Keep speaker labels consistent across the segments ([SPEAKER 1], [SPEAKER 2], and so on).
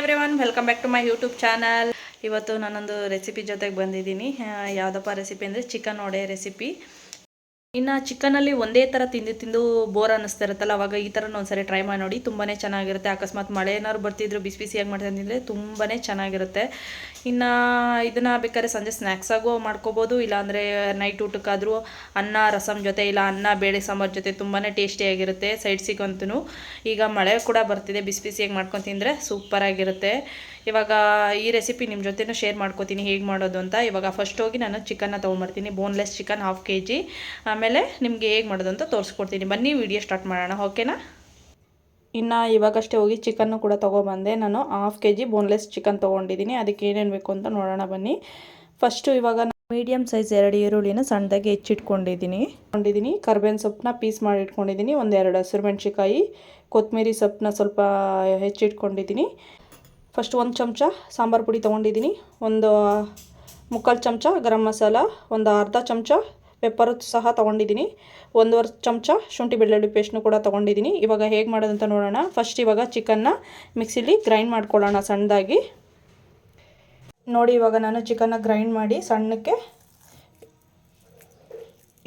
[SPEAKER 1] Everyone welcome back to my YouTube channel ಇವತ್ತು ನಾನೊಂದು recipe ಜೊತೆಗೆ ಬಂದಿದ್ದೀನಿ. ಯಾವುದಪ್ಪ ರೆಸಿಪಿ ಅಂದರೆ ಚಿಕನ್ ಒಡೆ ರೆಸಿಪಿ ಇನ್ನು ಚಿಕನಲ್ಲಿ ಒಂದೇ ಥರ ತಿಂದು ತಿಂದು ಬೋರ್ ಅನ್ನಿಸ್ತಾ ಇರುತ್ತಲ್ಲ ಅವಾಗ ಈ ಥರ ಒಂದ್ಸರಿ ಟ್ರೈ ಮಾಡಿ ನೋಡಿ ತುಂಬಾ ಚೆನ್ನಾಗಿರುತ್ತೆ. ಅಕಸ್ಮಾತ್ ಮಳೆ ಏನಾದ್ರು ಬರ್ತಿದ್ರು, ಬಿಸಿ ಬಿಸಿಯಾಗಿ ಮಾಡ್ತಾ ತಿಂದರೆ ತುಂಬಾ ಚೆನ್ನಾಗಿರುತ್ತೆ. ಇನ್ನು ಇದನ್ನು ಬೇಕಾದ್ರೆ ಸಂಜೆ ಸ್ನ್ಯಾಕ್ಸಾಗೂ ಮಾಡ್ಕೋಬೋದು, ಇಲ್ಲಾಂದರೆ ನೈಟ್ ಊಟಕ್ಕಾದರೂ ಅನ್ನ ರಸಮ್ ಜೊತೆ, ಇಲ್ಲ ಅನ್ನ, ಬೇಳೆ ಸಾಂಬಾರು ಜೊತೆ ತುಂಬಾ ಟೇಸ್ಟಿಯಾಗಿರುತ್ತೆ ಸೈಡ್ಸಿಗಂತೂ ಈಗ ಮಳೆ ಕೂಡ ಬರ್ತಿದೆ, ಬಿಸಿ ಬಿಸಿಯಾಗಿ ಮಾಡ್ಕೊಂಡು ತಿಂದರೆ ಸೂಪರಾಗಿರುತ್ತೆ ಇವಾಗ ಈ ರೆಸಿಪಿ ನಿಮ್ಮ ಜೊತೆನೂ ಶೇರ್ ಮಾಡ್ಕೋತೀನಿ ಹೇಗೆ ಮಾಡೋದು ಅಂತ. ಇವಾಗ ಫಸ್ಟ್ ಹೋಗಿ ನಾನು ಚಿಕನ್ನ ತೊಗೊಂಬರ್ತೀನಿ boneless chicken half K G ಆಮೇಲೆ ನಿಮಗೆ ಹೇಗೆ ಮಾಡೋದು ಅಂತ ತೋರಿಸ್ಕೊಡ್ತೀನಿ. ಬನ್ನಿ ವಿಡಿಯೋ ಸ್ಟಾರ್ಟ್ ಮಾಡೋಣ, ಓಕೆನಾ? ಇನ್ನು ಇವಾಗಷ್ಟೇ ಹೋಗಿ ಚಿಕನ್ನು ಕೂಡ ತೊಗೊಬಂದೆ. ನಾನು half K G boneless chicken ತೊಗೊಂಡಿದ್ದೀನಿ. ಅದಕ್ಕೆ ಏನೇನು ಬೇಕು ಅಂತ ನೋಡೋಣ ಬನ್ನಿ. ಫಸ್ಟು ಇವಾಗ ಮೀಡಿಯಮ್ ಸೈಜ್ ಎರಡು ಈರುಳ್ಳಿನ ಸಣ್ಣದಾಗಿ ಹೆಚ್ಚಿಟ್ಕೊಂಡಿದ್ದೀನಿ. ಕೊಂಡಿದ್ದೀನಿ ಕರ್ಬೇವಿನ ಸೊಪ್ಪನ್ನ ಪೀಸ್ ಮಾಡಿ ಇಟ್ಕೊಂಡಿದ್ದೀನಿ. ಒಂದೆರಡು ಹಸಿರು ಮೆಣಸಿಕಾಯಿ ಕೊತ್ತಂಬರಿ ಸೊಪ್ಪನ್ನ ಸ್ವಲ್ಪ ಹೆಚ್ಚಿಟ್ಕೊಂಡಿದ್ದೀನಿ. ಫಸ್ಟ್ ಒಂದು ಚಮಚ ಸಾಂಬಾರು ಪುಡಿ ತೊಗೊಂಡಿದ್ದೀನಿ. ಒಂದು ಮುಕ್ಕಾಲು ಚಮಚ ಗರಂ ಮಸಾಲ, ಒಂದು ಅರ್ಧ ಚಮಚ ಪೆಪ್ಪರು ಸಹ ತೊಗೊಂಡಿದ್ದೀನಿ. ಒಂದೂವರೆ ಚಮಚ ಶುಂಠಿ ಬೆಳ್ಳುಳ್ಳಿ ಪೇಸ್ಟ್ನು ಕೂಡ ತೊಗೊಂಡಿದ್ದೀನಿ. ಇವಾಗ ಹೇಗೆ ಮಾಡೋದಂತ ನೋಡೋಣ. ಫಸ್ಟ್ ಇವಾಗ ಚಿಕನ್ನ ಮಿಕ್ಸಿಲಿ ಗ್ರೈಂಡ್ ಮಾಡ್ಕೊಳ್ಳೋಣ ಸಣ್ಣದಾಗಿ. ನೋಡಿ ಇವಾಗ ನಾನು ಚಿಕನ್ನ ಗ್ರೈಂಡ್ ಮಾಡಿ ಸಣ್ಣಕ್ಕೆ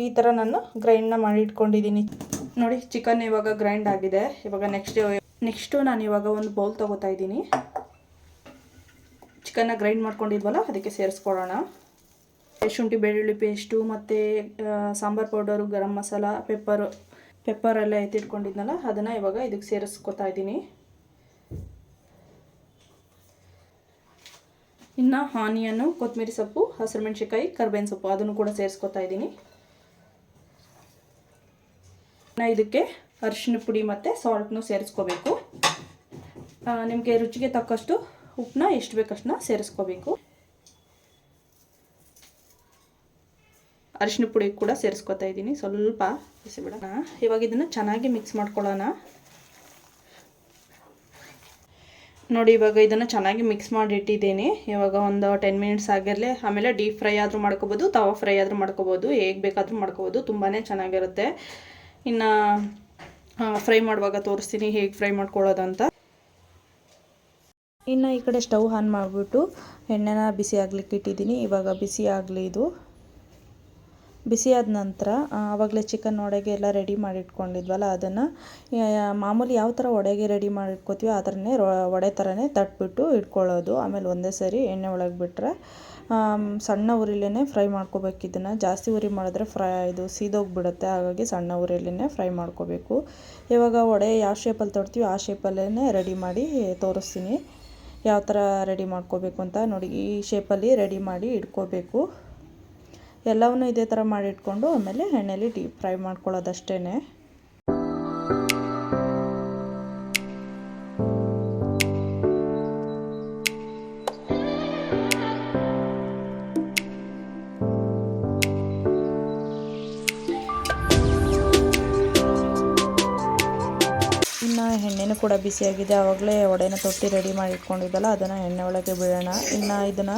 [SPEAKER 1] ಈ ಥರ ನಾನು ಗ್ರೈಂಡ್ನ ಮಾಡಿ ಇಟ್ಕೊಂಡಿದ್ದೀನಿ. ನೋಡಿ ಚಿಕನ್ ಇವಾಗ ಗ್ರೈಂಡ್ ಆಗಿದೆ. ಇವಾಗ ನೆಕ್ಸ್ಟ್ ನೆಕ್ಸ್ಟು ನಾನು ಇವಾಗ ಒಂದು ಬೌಲ್ ತೊಗೋತಾ ಇದ್ದೀನಿ. ಚಿಕನ್ನ ಗ್ರೈಂಡ್ ಮಾಡ್ಕೊಂಡಿದ್ವಲ್ಲ, ಅದಕ್ಕೆ ಸೇರಿಸ್ಕೊಳ್ಳೋಣ. ಶುಂಠಿ ಬೆಳ್ಳುಳ್ಳಿ ಪೇಸ್ಟು ಮತ್ತು ಸಾಂಬಾರು ಪೌಡರು ಗರಂ ಮಸಾಲ ಪೆಪ್ಪರು ಪೆಪ್ಪರೆಲ್ಲ ಎತ್ತಿಟ್ಕೊಂಡಿದ್ನಲ್ಲ, ಅದನ್ನು ಇವಾಗ ಇದಕ್ಕೆ ಸೇರಿಸ್ಕೊತಾ ಇದ್ದೀನಿ. ಇನ್ನು ಆನಿಯನ್ನು ಕೊತ್ತಂಬರಿ ಸೊಪ್ಪು ಹಸಿರು ಮೆಣಸಿಕಾಯಿ ಕರ್ಬೇವಿನ ಸೊಪ್ಪು, ಅದನ್ನು ಕೂಡ ಸೇರಿಸ್ಕೊತಾ ಇದ್ದೀನಿ. ಇನ್ನು ಇದಕ್ಕೆ ಅರಿಶಿನ ಪುಡಿ ಮತ್ತು ಸಾಲ್ಟ್ನು ಸೇರಿಸ್ಕೋಬೇಕು. ನಿಮಗೆ ರುಚಿಗೆ ತಕ್ಕಷ್ಟು ಉಪ್ಪನ್ನ ಎಷ್ಟು ಬೇಕಷ್ಟನ್ನ ಸೇರಿಸ್ಕೋಬೇಕು. ಅರಿಶಿನ ಪುಡಿ ಕೂಡ ಸೇರಿಸ್ಕೊತಾ ಇದ್ದೀನಿ. ಸ್ವಲ್ಪ ಬಿಸಿಬಿಡೋಣ ಇವಾಗ ಇದನ್ನು ಚೆನ್ನಾಗಿ ಮಿಕ್ಸ್ ಮಾಡ್ಕೊಳ್ಳೋಣ. ನೋಡಿ, ಇವಾಗ ಇದನ್ನು ಚೆನ್ನಾಗಿ ಮಿಕ್ಸ್ ಮಾಡಿ ಇಟ್ಟಿದ್ದೀನಿ ಇವಾಗ ಒಂದು ಟೆನ್ ಮಿನಿಟ್ಸ್ ಆಗಿರಲಿ, ಆಮೇಲೆ ಡೀಪ್ ಫ್ರೈ ಆದರೂ ಮಾಡ್ಕೋಬೋದು, ತವಾ ಫ್ರೈ ಆದರೂ ಮಾಡ್ಕೋಬೋದು, ಹೇಗೆ ಬೇಕಾದರೂ ಮಾಡ್ಕೋಬೋದು ತುಂಬಾ ಚೆನ್ನಾಗಿರುತ್ತೆ. ಇನ್ನು ಫ್ರೈ ಮಾಡುವಾಗ ತೋರಿಸ್ತೀನಿ ಹೇಗೆ ಫ್ರೈ ಮಾಡ್ಕೊಳ್ಳೋದು ಅಂತ ಇನ್ನು ಈ ಕಡೆ ಸ್ಟವ್ ಆನ್ ಮಾಡಿಬಿಟ್ಟು ಎಣ್ಣೆನ ಬಿಸಿ ಆಗ್ಲಿಕ್ಕೆ ಇಟ್ಟಿದ್ದೀನಿ. ಇವಾಗ ಬಿಸಿ ಆಗಲಿ ಇದು. ಬಿಸಿ ಆದ ನಂತರ ಆವಾಗಲೇ ಚಿಕನ್ ಒಡೆಗೆ ಎಲ್ಲ ರೆಡಿ ಮಾಡಿ ಇಟ್ಕೊಂಡಿದ್ವಲ್ಲ, ಅದನ್ನು ಮಾಮೂಲಿ ಯಾವ ಥರ ಒಡೆಗೆ ರೆಡಿ ಮಾಡಿ ಇಟ್ಕೋತೀವಿ ಆ ಥರನೇ ಒಡೆ ಥರನೇ ತಟ್ಬಿಟ್ಟು ಇಟ್ಕೊಳ್ಳೋದು. ಆಮೇಲೆ ಒಂದೇ ಸರಿ ಎಣ್ಣೆ ಒಳಗೆ ಬಿಟ್ಟರೆ ಸಣ್ಣ ಉರಿಲೇ ಫ್ರೈ ಮಾಡ್ಕೋಬೇಕು. ಇದನ್ನು ಜಾಸ್ತಿ ಉರಿ ಮಾಡಿದ್ರೆ ಫ್ರೈ ಇದು ಸೀದೋಗಿಬಿಡುತ್ತೆ. ಹಾಗಾಗಿ ಸಣ್ಣ ಉರಿಲೇ ಫ್ರೈ ಮಾಡ್ಕೋಬೇಕು. ಇವಾಗ ವಡೆ ಯಾವ ಶೇಪಲ್ಲಿ ತೊಡ್ತೀವೋ ಆ ಶೇಪಲ್ಲೇ ರೆಡಿ ಮಾಡಿ ತೋರಿಸ್ತೀನಿ. ಯಾವ ಥರ ರೆಡಿ ಮಾಡ್ಕೋಬೇಕು ಅಂತ ನೋಡಿ, ಈ ಶೇಪಲ್ಲಿ ರೆಡಿ ಮಾಡಿ ಇಟ್ಕೋಬೇಕು. ಎಲ್ಲವನ್ನೂ ಇದೇ ಥರ ಮಾಡಿಟ್ಕೊಂಡು ಆಮೇಲೆ ಎಣ್ಣೆಲಿ ಡೀಪ್ ಫ್ರೈ ಮಾಡ್ಕೊಳ್ಳೋದಷ್ಟೇ ಕೂಡ ಬಿಸಿಯಾಗಿದೆ ಆವಾಗಲೇ ವಡೆನ ತೊಟ್ಟಿ ರೆಡಿ ಮಾಡಿ ಇಟ್ಕೊಂಡಿದ್ದಲ್ಲ ಅದನ್ನು ಎಣ್ಣೆ ಒಳಗೆ ಬಿಡೋಣ. ಇನ್ನು ಇದನ್ನು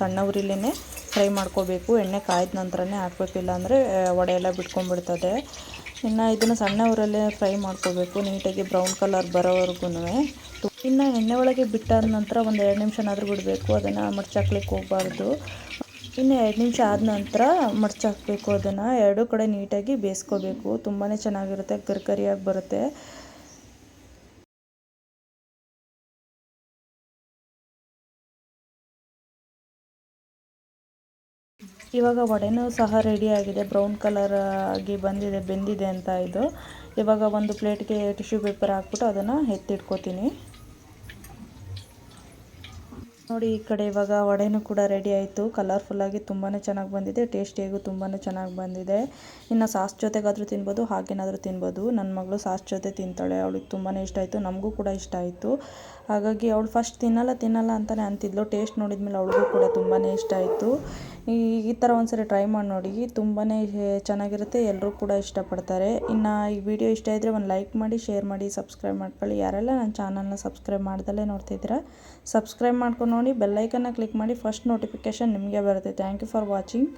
[SPEAKER 1] ಸಣ್ಣ ಉರಿಲೇ ಫ್ರೈ ಮಾಡ್ಕೋಬೇಕು. ಎಣ್ಣೆ ಕಾಯ್ದ ನಂತರನೇ ಹಾಕಬೇಕಿಲ್ಲ ಅಂದರೆ ವಡೆ ಎಲ್ಲ ಬಿಟ್ಕೊಂಡ್ಬಿಡ್ತದೆ. ಇನ್ನು ಇದನ್ನು ಸಣ್ಣ ಊರಲ್ಲೇ ಫ್ರೈ ಮಾಡ್ಕೋಬೇಕು. ನೀಟಾಗಿ ಬ್ರೌನ್ ಕಲರ್ ಬರೋವರೆಗೂ ಇನ್ನು ಎಣ್ಣೆ ಒಳಗೆ ಬಿಟ್ಟಾದ ನಂತರ ಒಂದು ಎರಡು ನಿಮಿಷನಾದರೂ ಬಿಡಬೇಕು. ಅದನ್ನು ಮಡ್ಚಾಕ್ಲಿಕ್ಕೆ ಹೋಗಬಾರ್ದು. ಇನ್ನು ಎರಡು ನಿಮಿಷ ಆದ ನಂತರ ಮಡ್ಚಾಕಬೇಕು. ಅದನ್ನು ಎರಡೂ ಕಡೆ ನೀಟಾಗಿ ಬೇಯಿಸ್ಕೋಬೇಕು. ತುಂಬಾ ಚೆನ್ನಾಗಿರುತ್ತೆ. ಕರಿಕರಿಯಾಗಿ ಬರುತ್ತೆ. ಇವಾಗ ವಡೆನೂ ಸಹ ರೆಡಿಯಾಗಿದೆ ಬ್ರೌನ್ ಕಲರ್ ಆಗಿ ಬಂದಿದೆ, ಬೆಂದಿದೆ ಅಂತ ಇದು. ಇವಾಗ ಒಂದು ಪ್ಲೇಟ್ಗೆ ಟಿಶ್ಯೂ ಪೇಪರ್ ಹಾಕ್ಬಿಟ್ಟು ಅದನ್ನು ಎತ್ತಿಟ್ಕೋತೀನಿ. ನೋಡಿ, ಈ ಕಡೆ ಇವಾಗ ವಡೆನೂ ಕೂಡ ರೆಡಿ ಆಯಿತು. ಕಲರ್ಫುಲ್ಲಾಗಿ ತುಂಬಾ ಚೆನ್ನಾಗಿ ಬಂದಿದೆ. ಟೇಸ್ಟಿಯಾಗೂ ತುಂಬಾ ಚೆನ್ನಾಗಿ ಬಂದಿದೆ. ಇನ್ನು ಸಾಸ್ ಜೊತೆಗಾದರೂ ತಿನ್ಬೋದು, ಹಾಗೇನಾದರೂ ತಿನ್ಬೋದು. ನನ್ನ ಮಗಳು ಸಾಸ್ ಜೊತೆ ತಿಂತಾಳೆ. ಅವಳಿಗೆ ತುಂಬಾ ಇಷ್ಟ ಆಯಿತು. ನಮಗೂ ಕೂಡ ಇಷ್ಟ ಆಯಿತು. ಹಾಗಾಗಿ ಅವಳು ಫಸ್ಟ್ ತಿನ್ನಲ್ಲ ತಿನ್ನಲ್ಲ ಅಂತಲೇ ಅಂತಿದ್ಲು. ಟೇಸ್ಟ್ ನೋಡಿದ ಮೇಲೆ ಅವಳಿಗೂ ಕೂಡ ತುಂಬಾ ಇಷ್ಟ ಆಯಿತು. ಈ ಈ ಥರ ಒಂದ್ಸರಿ ಟ್ರೈ ಮಾಡಿ ನೋಡಿ. ತುಂಬಾ ಚೆನ್ನಾಗಿರುತ್ತೆ. ಎಲ್ಲರೂ ಕೂಡ ಇಷ್ಟಪಡ್ತಾರೆ. ಇನ್ನು ಈ ವಿಡಿಯೋ ಇಷ್ಟ ಇದ್ದರೆ ಒಂದು ಲೈಕ್ ಮಾಡಿ ಶೇರ್ ಮಾಡಿ ಸಬ್ಸ್ಕ್ರೈಬ್ ಮಾಡ್ಕೊಳ್ಳಿ. ಯಾರೆಲ್ಲ ನನ್ನ ಚಾನಲ್ನ ಸಬ್ಸ್ಕ್ರೈಬ್ ಮಾಡ್ದಲ್ಲೇ ನೋಡ್ತಿದ್ದೀರಾ ಸಬ್ಸ್ಕ್ರೈಬ್ ಮಾಡ್ಕೊಂಡು ನೋಡಿ ಬೆಲ್ಲೈಕನ್ನ ಕ್ಲಿಕ್ ಮಾಡಿ ಫಸ್ಟ್ ನೋಟಿಫಿಕೇಷನ್ ನಿಮಗೆ ಬರುತ್ತೆ. Thank you for watching